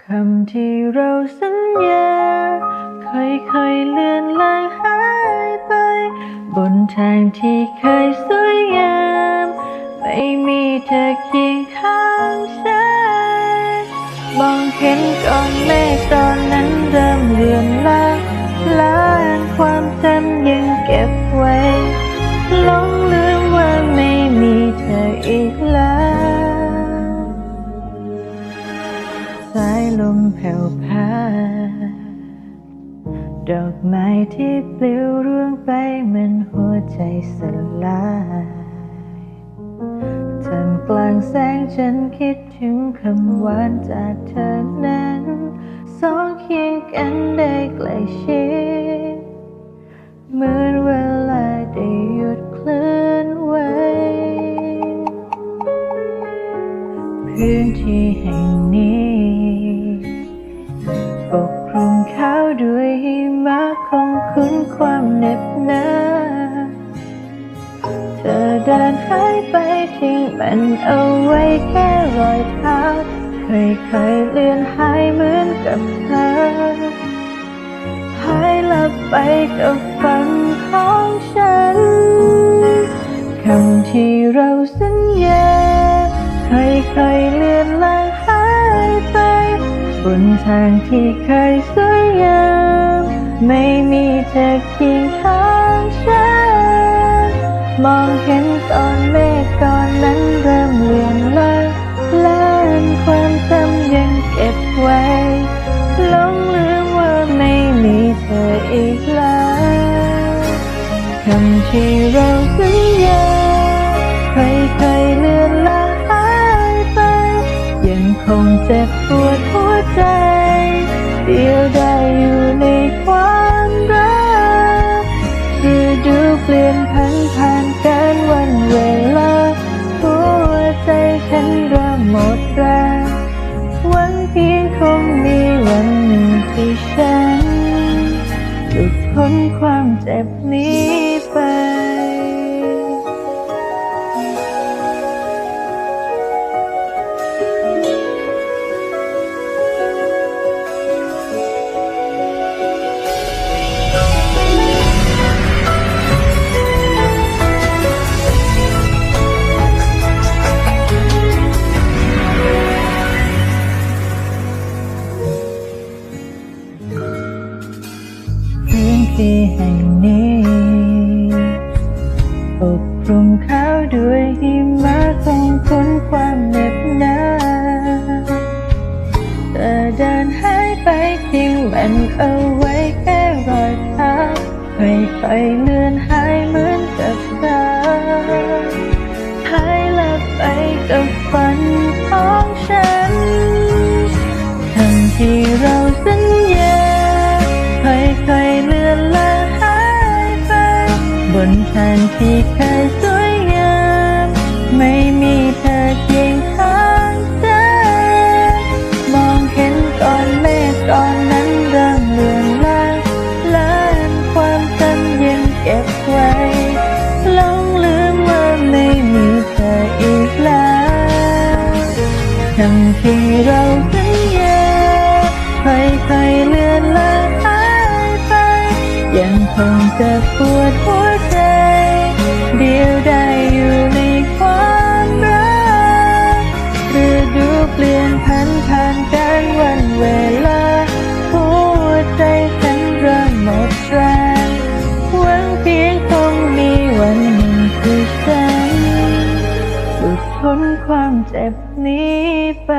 คำที่เราสัญญาค่อยๆเลือนลางหายไป บนทางที่เคยสวยงาม ไม่มีเธอเคียงข้างฉันมองเห็นก่อนเมฆตอนนั้นเริ่มเลือนลางล้านความจำยังเก็บไว้ แผ่วพาดอกไม้ที่ปลิวร่วงไปเหมือนหัวใจสลายท่ามกลางแสงฉันคิดถึงคำหวานจากเธอนั้น สองเคียงกันได้ใกล้ชิดเหมือนเวลาได้หยุดเคลื่อนไหวพื้นที่แห่งนี้ ปกคลุมเขาด้วยหิมะคงคุ้นความเหน็บหนาเธอเดินหายไปทิ้งมันเอาไว้แค่รอยเท้าค่อยๆเลือนหายเหมือนกับเธอหายลับไปกับฝันของฉันคำที่เราสัญญาค่อยๆเลือน นทางที่เคยสวยงามไม่มีเธอเคียงข้างฉัน มองเห็นตอนเมฆก่อนนั้นเริ่มเลือนลางล้านความจำยังเก็บไว้หลงลืมว่าไม่มีเธออีกแล้วคำที่เราสัญญา งคงเจ็บปวดหัวใจ เดียวได้อยู่ในความรักฤดูเปลี่ยนพันผ่านการวันเวลา หัวใจฉันเริ่มหมดแรงหวังเพียงคงมีวันหนึ่งที่ฉันหลุดพ้นความเจ็บนี้ เดินหายไปทิ้งมันเอาไว้แค่รอยเท้าค่อยเลือนหายเหมือนกับตาหายลับไปกับฝันของฉันคำที่เราสัญญาค่อยๆเลือนลางหายไป บนทางที่เคยส คงจะปวดหัวใจ เดียวได้อยู่ในความรักฤดูเปลี่ยนพันผ่านการวันเวลา หัวใจฉันเริ่มหมดแรงหวังเพียงคงมีวันหนึ่งที่ฉันหลุดพ้นความเจ็บนี้ไป